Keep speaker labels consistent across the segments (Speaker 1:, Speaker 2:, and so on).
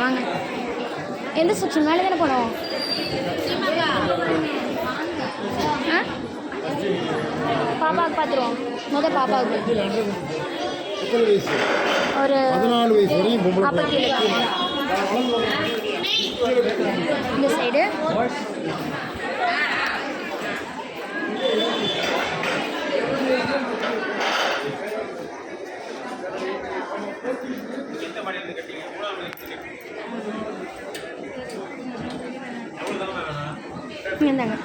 Speaker 1: வாங்க. எந்த செக்ஷன் மேலே தானே போனோம். பாப்பாவுக்கு பார்த்துருவோம். முதல் பாப்பாவுக்கு. ஒரு
Speaker 2: பதினாலு வயசு வரையும்
Speaker 1: கீழே இந்த சைடு இந்தாங்க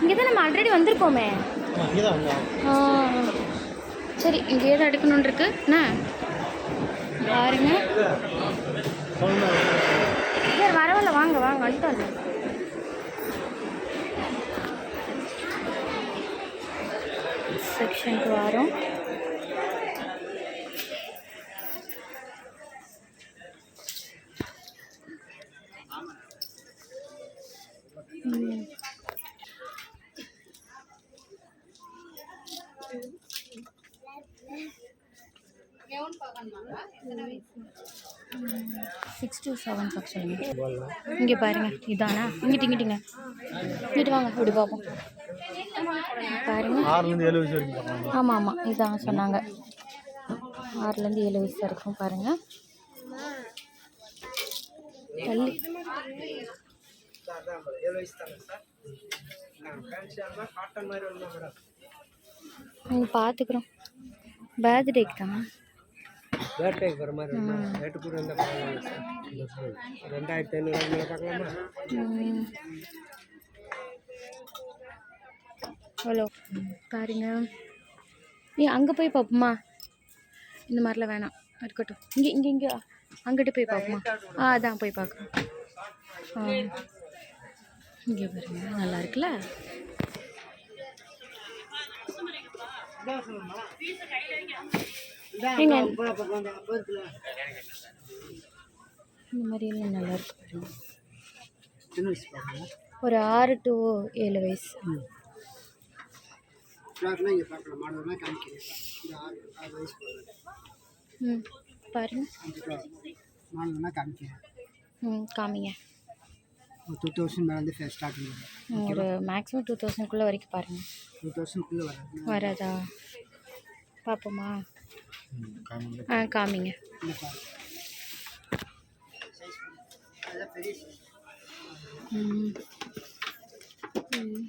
Speaker 1: இங்கே தான் நம்ம ஆல்ரெடி வந்திருக்கோமே.
Speaker 2: இங்கே
Speaker 1: சரி இங்கேயே தான் எடுக்கணுன்னு இருக்கு. என்ன? பாருங்க. இல்லை வரவில்ல. வாங்க வாங்க வந்துட்டோம் செக்ஷனுக்கு வரோம் சிக்ஸ் டு செவன் செக்ஷன் இங்கே பாருங்க இதானா? இங்கிட்டு இங்கிட்டுங்க இங்கிட்டு வாங்க இப்படி பார்ப்போம். பாருங்க.
Speaker 2: ஆறுலேருந்து ஏழு வயசு வரைக்கும் பார்க்கலாம்
Speaker 1: ஆமாம் ஆமாம் இதான் சொன்னாங்க. ஆறுலேருந்து ஏழு வயசு வரைக்கும் பாருங்க. தள்ளி. நாங்கள் பார்த்துக்குறோம். பர்த்டேக்கு தான்?
Speaker 3: வேட்டைக்கு போகிற மாதிரி ரேட்டு கூட இருந்தால் சார் ரெண்டாயிரத்தி ஐநூறு மேலே பார்க்கலாமா.
Speaker 1: ஹலோ. பாருங்க. ஏ அங்கே போய் பார்ப்போமா? இந்த மாதிரிலாம் வேணாம். இருக்கட்டும். இங்கே இங்கே இங்கே. அங்கிட்டு போய் பார்ப்போமா? ஆ அதான் போய் பார்க்குறோம் ஆ. இங்கே பாருங்க. நல்லா இருக்குல்ல? இந்த மாதிரி எல்லாம் நல்லா இருக்கு பாருங்க. ஒரு ஆறு டு ஏழு வயசு. ம். பாருங்க. ம் காமிங்க.
Speaker 3: ஒரு டூ தௌசண்ட் மேலே வந்து ஸ்டார்ட் பண்ணுங்க
Speaker 1: ம், ஒரு மேக்ஸிமம் டூ தௌசண்ட்குள்ளே வரைக்கும் பாருங்க.
Speaker 3: டூ தௌசண்ட்குள்ளே வராது.
Speaker 1: வராதா? பார்ப்போமா ஆ காமிங்க. ம் ம்.